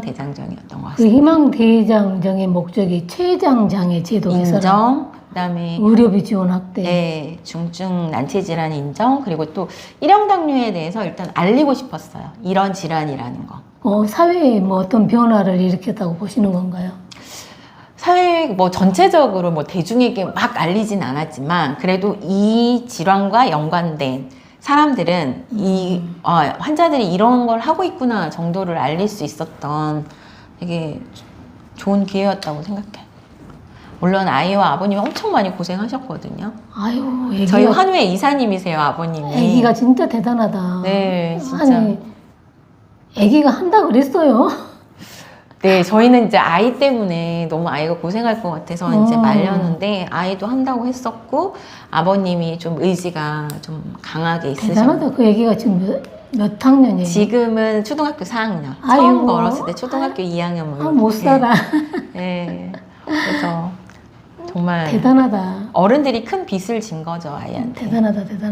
대장정이었던 것 그 같습니다. 희망 대장정의 목적이 췌장장애 제도 개선, 인정, 그다음에 의료비 지원 확대. 네, 중증 난치 질환 인정 그리고 또 일형 당뇨에 대해서 일단 알리고 싶었어요. 이런 질환이라는 거. 어, 사회에 뭐 어떤 변화를 일으켰다고 보시는 건가요? 사회 뭐 전체적으로 뭐 대중에게 막 알리진 않았지만 그래도 이 질환과 연관된 사람들은 이 어, 환자들이 이런 걸 하고 있구나 정도를 알릴 수 있었던 되게 좋은 기회였다고 생각해요. 물론 아이와 아버님이 엄청 많이 고생하셨거든요. 아유, 애기가, 저희 한우의 이사님이세요, 아버님이. 애기가 진짜 대단하다. 네, 진짜. 아니, 애기가 한다 그랬어요. 네, 저희는 이제 아이 때문에 너무 아이가 고생할 것 같아서 이제 음. 말렸는데 아이도 한다고 했었고 아버님이 좀 의지가 좀 강하게 있으셔. 대단하다. 그 애기가 지금 몇, 몇 학년이에요? 지금은 초등학교 4학년. 아이고. 처음 걸었을 때 초등학교 2학년 뭐 아, 못 이렇게. 살아. 네. 그래서 정말 대단하다. 어른들이 큰 빚을 진 거죠, 아이한테. 대단하다, 대단하다.